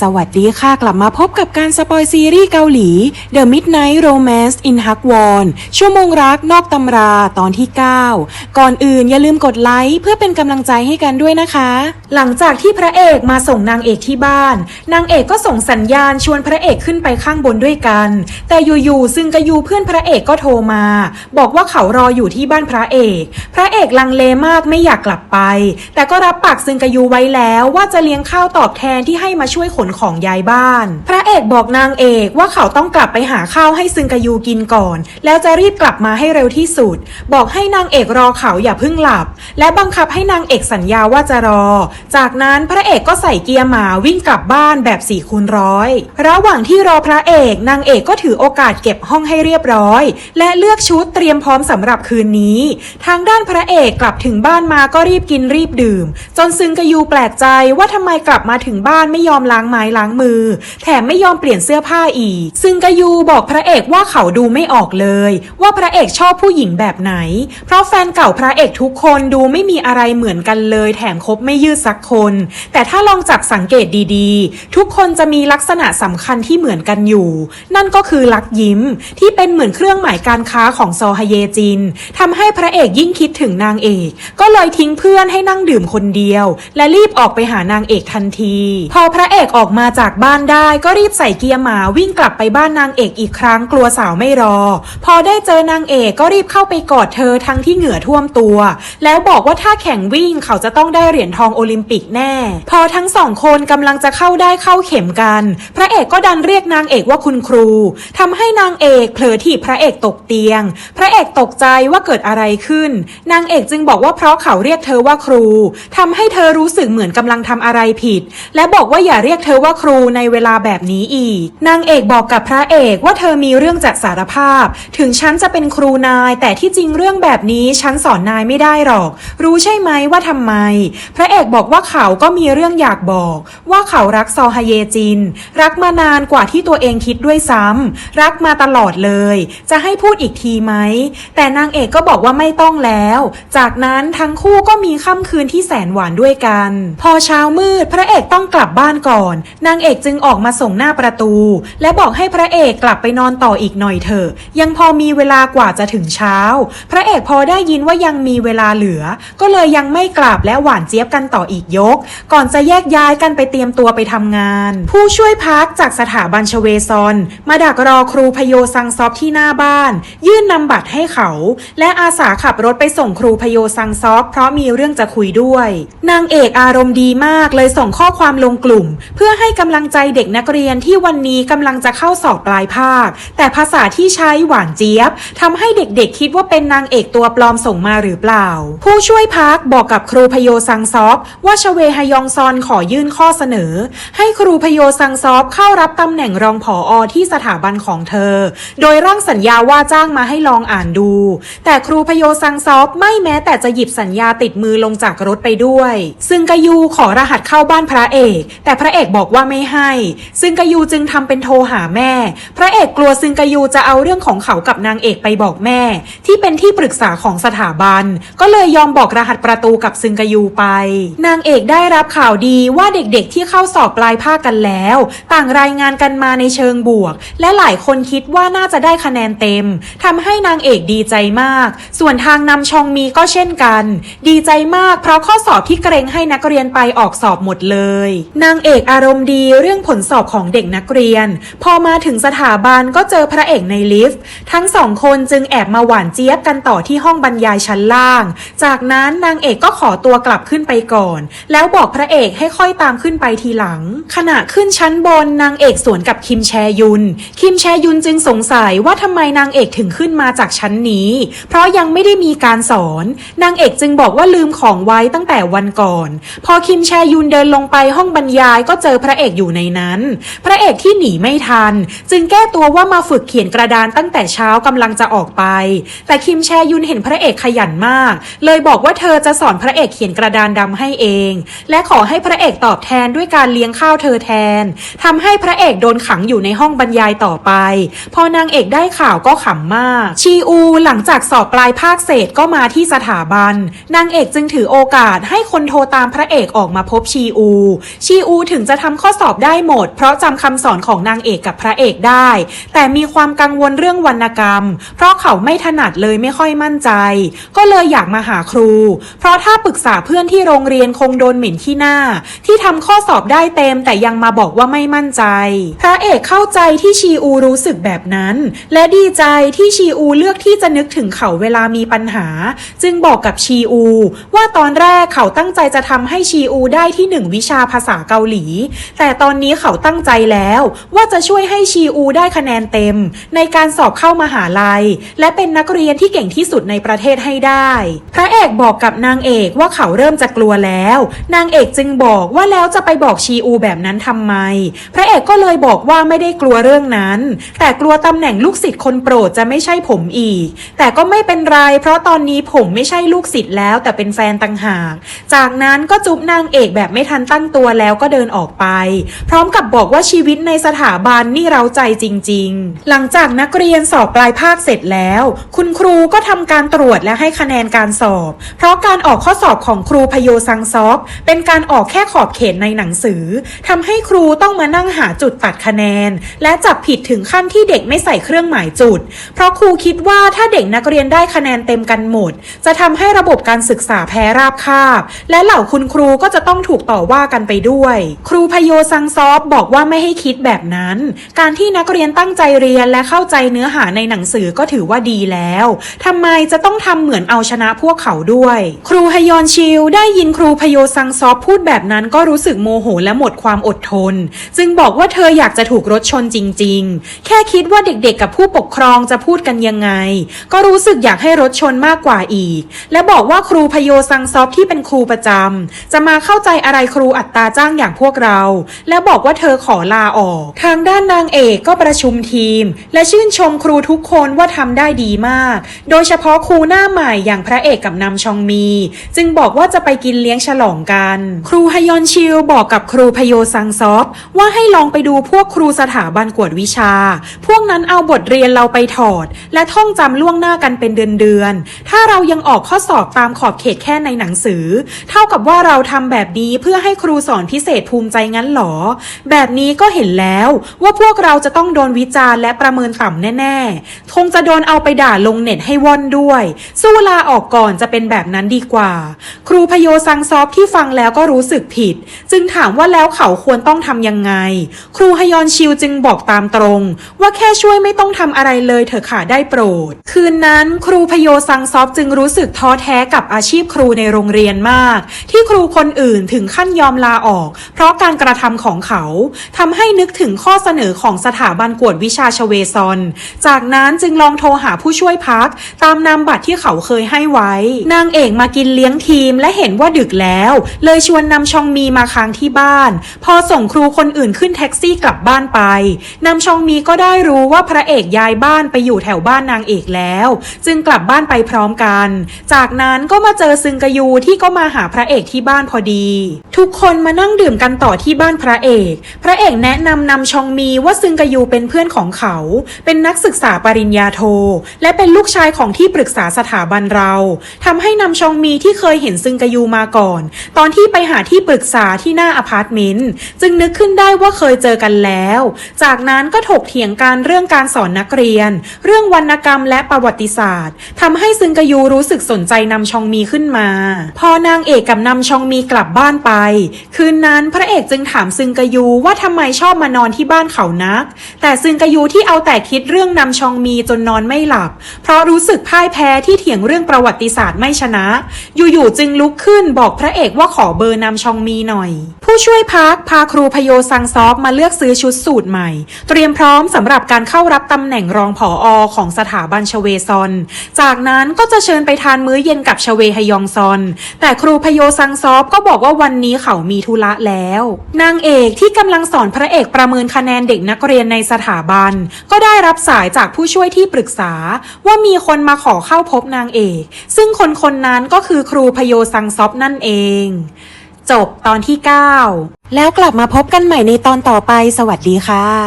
สวัสดีค่ะกลับมาพบกับการสปอยซีรีส์เกาหลี The Midnight Romance in Hagwon ชั่วโมงรักนอกตำราตอนที่ 9 ก่อนอื่นอย่าลืมกดไลค์เพื่อเป็นกำลังใจให้กันด้วยนะคะ หลังจากที่พระเอกมาส่งนางเอกที่บ้าน นางเอกก็ส่งสัญญาณชวนพระเอกขึ้นไปข้างบนด้วยกัน แต่อยู่ๆซึ่งกะยูเพื่อนพระเอกก็โทรมา บอกว่าเขารออยู่ที่บ้านพระเอก พระเอกลังเลมากไม่อยากกลับไป แต่ก็รับปากซึ่งกะยูไว้แล้วว่าจะเลี้ยงข้าวตอบแทนที่ให้มาช่วยขนของย้ายบ้าน พระเอกบอกนางเอกว่าเขาต้องกลับไปหาข้าวให้ซึงกะยูกินก่อน แล้วจะรีบกลับมาให้เร็วที่สุด บอกให้นางเอกรอเขาอย่าเพิ่งหลับ และบังคับให้นางเอกสัญญาว่าจะรอ จากนั้นพระเอกก็ใส่เกียร์หมาวิ่งกลับบ้านแบบสี่คูณร้อยระหว่างที่รอพระเอกนางเอกก็ถือโอกาสเก็บห้องให้เรียบร้อย และเลือกชุดเตรียมพร้อมสำหรับคืนนี้ ทางด้านพระเอกกลับถึงบ้านมาก็รีบกินรีบดื่ม จนซึงกะยูแปลกใจว่าทำไมกลับมาถึงบ้านไม่ยอมล้างไม้ล้างมือ แถมไม่ยอมเปลี่ยนเสื้อผ้าอีก ซึ่งกยูบอกพระเอกว่าเขาดูไม่ออกเลย ว่าพระเอกชอบผู้หญิงแบบไหน เพราะแฟนเก่าพระเอกทุกคนดูไม่มีอะไรเหมือนกันเลย แถมคบไม่ยืดสักคน แต่ถ้าลองจับสังเกตดีๆ ทุกคนจะมีลักษณะสำคัญที่เหมือนกันอยู่ นั่นก็คือลักยิ้ม ที่เป็นเหมือนเครื่องหมายการค้าของซอฮเยจินทำให้พระเอกยิ่งคิดถึงนางเอก ก็เลยทิ้งเพื่อนให้นั่งดื่มคนเดียว และรีบออกไปหานางเอกทันที พอพระเอกออกมาจากบ้านได้ก็รีบใส่เกียร์หมาวิ่งกลับไปบ้านนางเอกอีกครั้งกลัวสาวไม่รอ พอได้เจอนางเอกก็รีบเข้าไปกอดเธอทั้งที่เหงื่อท่วมตัว แล้วบอกว่าถ้าแข่งวิ่งเขาจะต้องได้เหรียญทองโอลิมปิกแน่ พอทั้งสองคนกำลังจะเข้าได้เข้าเข็มกัน พระเอกก็ดันเรียกนางเอกว่าคุณครูทำให้นางเอกเผลอถีบพระเอกตกเตียง พระเอกตกใจว่าเกิดอะไรขึ้น นางเอกจึงบอกว่าเพราะเขาเรียกเธอว่าครูทำให้เธอรู้สึกเหมือนกำลังทำอะไรผิด และบอกว่าอย่าเรียกเธอว่าครูในเวลาแบบนี้อีก นางเอกบอกกับพระเอกว่าเธอมีเรื่องจะสารภาพ ถึงฉันจะเป็นครูนาย แต่ที่จริงเรื่องแบบนี้ฉันสอนนายไม่ได้หรอก รู้ใช่ไหมว่าทำไม พระเอกบอกว่าเขาก็มีเรื่องอยากบอก ว่าเขารักซอฮเยจิน รักมานานกว่าที่ตัวเองคิดด้วยซ้ำรักมาตลอดเลย จะให้พูดอีกทีไหม แต่นางเอกก็บอกว่าไม่ต้องแล้ว จากนั้นทั้งคู่ก็มีค่ำคืนที่แสนหวานด้วยกัน พอเช้ามืดพระเอกต้องกลับบ้านก่อนนางเอกจึงออกมาส่งหน้าประตู และบอกให้พระเอกกลับไปนอนต่ออีกหน่อยเถอะ ยังพอมีเวลากว่าจะถึงเช้า พระเอกพอได้ยินว่ายังมีเวลาเหลือ ก็เลยยังไม่กลับและหวานเจี๊ยบกันต่ออีกยก ก่อนจะแยกย้ายกันไปเตรียมตัวไปทำงาน ผู้ช่วยพักจากสถาบันชเวซอน มาดักรอครูพโยซังซอบที่หน้าบ้าน ยื่นนำบัตรให้เขา และอาสาขับรถไปส่งครูพโยซังซอบเพราะมีเรื่องจะคุยด้วย นางเอกอารมณ์ดีมากเลยส่งข้อความลงกลุ่ม เพื่อให้กำลังใจเด็กนักเรียนที่วันนี้กำลังจะเข้าสอบปลายภาค แต่ภาษาที่ใช้หวานเจี๊ยบทำให้เด็กๆ คิดว่าเป็นนางเอกตัวปลอมส่งมาหรือเปล่า ผู้ช่วยพักบอกกับครูพโยซังซอบว่าชเวฮยองซอนขอยื่นข้อเสนอ ให้ครูพโยซังซอบเข้ารับตำแหน่งรองผออที่สถาบันของเธอ โดยร่างสัญญาว่าจ้างมาให้ลองอ่านดู แต่ครูพโยซังซอบไม่แม้แต่จะหยิบสัญญาติดมือลงจากรถไปด้วย ซึ่งกยูขอรหัสเข้าบ้านพระเอก แต่พระเอกบอกอกว่าไม่ให้ ซึ่งกยูจึงทำเป็นโทรหาแม่ พระเอกกลัวซึงกยูจะเอาเรื่องของเขากับนางเอกไปบอกแม่ ที่เป็นที่ปรึกษาของสถาบัน ก็เลยยอมบอกรหัสประตูกับซึงกยูไป นางเอกได้รับข่าวดีว่าเด็กๆที่เข้าสอบปลายภาคกันแล้ว ต่างรายงานกันมาในเชิงบวก และหลายคนคิดว่าน่าจะได้คะแนนเต็มทำให้นางเอกดีใจมาก ส่วนทางนำชองมีก็เช่นกัน ดีใจมากเพราะข้อสอบที่เกรงให้นักเรียนไปออกสอบหมดเลย นางเอกอารมณ์ดีเรื่องผลสอบของเด็กนักเรียน พอมาถึงสถาบันก็เจอพระเอกในลิฟต์ ทั้งสองคนจึงแอบมาหวานเจี๊ยบกันต่อที่ห้องบรรยายชั้นล่าง จากนั้นนางเอกก็ขอตัวกลับขึ้นไปก่อน แล้วบอกพระเอกให้ค่อยตามขึ้นไปทีหลัง ขณะขึ้นชั้นบนนางเอกสวนกับคิมแชยุน คิมแชยุนจึงสงสัยว่าทำไมนางเอกถึงขึ้นมาจากชั้นนี้ เพราะยังไม่ได้มีการสอน นางเอกจึงบอกว่าลืมของไว้ตั้งแต่วันก่อน พอคิมแชยุนเดินลงไปห้องบรรยายก็เจอพระเอกอยู่ในนั้น พระเอกที่หนีไม่ทัน จึงแก้ตัวว่ามาฝึกเขียนกระดานตั้งแต่เช้ากำลังจะออกไป แต่คิมแชยุนเห็นพระเอกขยันมาก เลยบอกว่าเธอจะสอนพระเอกเขียนกระดานดำให้เอง และขอให้พระเอกตอบแทนด้วยการเลี้ยงข้าวเธอแทนทำให้พระเอกโดนขังอยู่ในห้องบรรยายต่อไป พอนางเอกได้ข่าวก็ขำมาก ชีอูหลังจากสอบปลายภาคเศษก็มาที่สถาบัน นางเอกจึงถือโอกาสให้คนโทรตามพระเอกออกมาพบชีอู ชีอูถึงจะทำข้อสอบได้หมด เพราะจำคำสอนของนางเอกกับพระเอกได้ แต่มีความกังวลเรื่องวรรณกรรม เพราะเขาไม่ถนัดเลยไม่ค่อยมั่นใจ ก็เลยอยากมาหาครู เพราะถ้าปรึกษาเพื่อนที่โรงเรียนคงโดนหมิ่นที่หน้า ที่ทำข้อสอบได้เต็ม แต่ยังมาบอกว่าไม่มั่นใจ พระเอกเข้าใจที่ชีอูรู้สึกแบบนั้น และดีใจที่ชีอูเลือกที่จะนึกถึงเขาเวลามีปัญหา จึงบอกกับชีอู ว่าตอนแรกเขาตั้งใจจะทำให้ชีอูได้ที่หนึ่งวิชาภาษาเกาหลีแต่ตอนนี้เขาตั้งใจแล้วว่าจะช่วยให้ชีอูได้คะแนนเต็ม ในการสอบเข้ามหาลัย และเป็นนักเรียนที่เก่งที่สุดในประเทศให้ได้ พระเอกบอกกับนางเอกว่าเขาเริ่มจะกลัวแล้ว นางเอกจึงบอกว่าแล้วจะไปบอกชีอูแบบนั้นทำไม พระเอกก็เลยบอกว่าไม่ได้กลัวเรื่องนั้น แต่กลัวตำแหน่งลูกศิษย์คนโปรดจะไม่ใช่ผมอีก แต่ก็ไม่เป็นไร เพราะตอนนี้ผมไม่ใช่ลูกศิษย์แล้ว แต่เป็นแฟนต่างหาก จากนั้นก็จุ๊บนางเอกแบบไม่ทันตั้งตัวแล้วก็เดินออกไปพร้อมกับบอกว่าชีวิตในสถาบันนี่เราใจจริง ๆ หลังจากนักเรียนสอบปลายภาคเสร็จแล้ว คุณครูก็ทำการตรวจและให้คะแนนการสอบ เพราะการออกข้อสอบของครูพโยซังซอฟเป็นการออกแค่ขอบเขตในหนังสือทำให้ครูต้องมานั่งหาจุดตัดคะแนน และจับผิดถึงขั้นที่เด็กไม่ใส่เครื่องหมายจุด เพราะครูคิดว่าถ้าเด็กนักเรียนได้คะแนนเต็มกันหมด จะทำให้ระบบการศึกษาแพ้ราบคาบ และเหล่าคุณครูก็จะต้องถูกต่อว่ากันไปด้วย ครูพโยซังซอฟบอกว่าไม่ให้คิดแบบนั้น การที่นักเรียนตั้งใจเรียนและเข้าใจเนื้อหาในหนังสือก็ถือว่าดีแล้วทำไมจะต้องทำเหมือนเอาชนะพวกเขาด้วย ครูฮยอนชิลได้ยินครูพโยซังซอฟพูดแบบนั้นก็รู้สึกโมโหและหมดความอดทน จึงบอกว่าเธออยากจะถูกรถชนจริง ๆ แค่คิดว่าเด็กๆ กับผู้ปกครองจะพูดกันยังไง ก็รู้สึกอยากให้รถชนมากกว่าอีก และบอกว่าครูพโยซังซอฟที่เป็นครูประจำจะมาเข้าใจอะไรครูอัตราจ้างอย่างพวกเราและบอกว่าเธอขอลาออก ทางด้านนางเอกก็ประชุมทีม และชื่นชมครูทุกคนว่าทำได้ดีมาก โดยเฉพาะครูหน้าใหม่อย่างพระเอกกับนำชองมี จึงบอกว่าจะไปกินเลี้ยงฉลองกัน ครูฮยอนชิลบอกกับครูพโยซังซอฟว่าให้ลองไปดูพวกครูสถาบันกวดวิชา พวกนั้นเอาบทเรียนเราไปถอด และท่องจำล่วงหน้ากันเป็นเดือนๆ ถ้าเรายังออกข้อสอบตามขอบเขตแค่ในหนังสือ เท่ากับว่าเราทำแบบนี้เพื่อให้ครูสอนพิเศษภูมิใจงั้นหรอ แบบนี้ก็เห็นแล้วว่าพวกเราจะต้องโดนวิจารณ์และประเมินต่ำแน่ ๆ คงจะโดนเอาไปด่าลงเน็ตให้ว่อนด้วย สู้ลาออกก่อนจะเป็นแบบนั้นดีกว่า ครูพโยซังซอฟที่ฟังแล้วก็รู้สึกผิด จึงถามว่าแล้วเขาควรต้องทำยังไง ครูฮยอนชิวจึงบอกตามตรง ว่าแค่ช่วยไม่ต้องทำอะไรเลยเถอะค่ะได้โปรด คืนนั้นครูพโยซังซอฟจึงรู้สึกท้อแท้กับอาชีพครูในโรงเรียนมาก ที่ครูคนอื่นถึงขั้นยอมลาออก เพราะการกระทำของเขาทำให้นึกถึงข้อเสนอของสถาบันกวดวิชาชเวซอน จากนั้นจึงลองโทรหาผู้ช่วยพัก ตามนามบัตรที่เขาเคยให้ไว้ นางเอกมากินเลี้ยงทีมและเห็นว่าดึกแล้ว เลยชวนนำชองมีมาค้างที่บ้าน พอส่งครูคนอื่นขึ้นแท็กซี่กลับบ้านไปนำชองมีก็ได้รู้ว่าพระเอกย้ายบ้านไปอยู่แถวบ้านนางเอกแล้ว จึงกลับบ้านไปพร้อมกัน จากนั้นก็มาเจอซึงกะยูที่ก็มาหาพระเอกที่บ้านพอดี ทุกคนมานั่งดื่มกันต่อที่ที่บ้านพระเอก พระเอกแนะนำนำชองมีว่าซึงกะยูเป็นเพื่อนของเขา เป็นนักศึกษาปริญญาโท และเป็นลูกชายของที่ปรึกษาสถาบันเราทำให้นำชองมีที่เคยเห็นซึงกะยูมาก่อน ตอนที่ไปหาที่ปรึกษาที่หน้าอพาร์ตเมนต์จึงนึกขึ้นได้ว่าเคยเจอกันแล้ว จากนั้นก็ถกเถียงกันเรื่องการสอนนักเรียน เรื่องวรรณกรรมและประวัติศาสตร์ทำให้ซึงกะยูรู้สึกสนใจนำชองมีขึ้นมา พอนางเอกกับนำชองมีกลับบ้านไป คืนนั้นพระเอกจึงถามซึงกะยูว่าทำไมชอบมานอนที่บ้านเขานัก แต่ซึงกะยูที่เอาแต่คิดเรื่องนำชองมีจนนอนไม่หลับ เพราะรู้สึกพ่ายแพ้ที่เถียงเรื่องประวัติศาสตร์ไม่ชนะ อยู่ๆจึงลุกขึ้นบอกพระเอกว่าขอเบอร์นำชองมีหน่อย ผู้ช่วยพักพาครูพโยซังซอฟมาเลือกซื้อชุดสูตรใหม่ เตรียมพร้อมสำหรับการเข้ารับตำแหน่งรองผออของสถาบันชเวซอน จากนั้นก็จะเชิญไปทานมื้อเย็นกับชเวฮยองซอน แต่ครูพโยซังซอฟก็บอกว่าวันนี้เขามีธุระแล้วนางเอกที่กำลังสอนพระเอกประเมินคะแนนเด็กนักเรียนในสถาบัน ก็ได้รับสายจากผู้ช่วยที่ปรึกษา ว่ามีคนมาขอเข้าพบนางเอก ซึ่งคนคนนั้นก็คือครูพโยซังซอปนั่นเอง จบตอนที่ 9 แล้วกลับมาพบกันใหม่ในตอนต่อไปสวัสดีค่ะ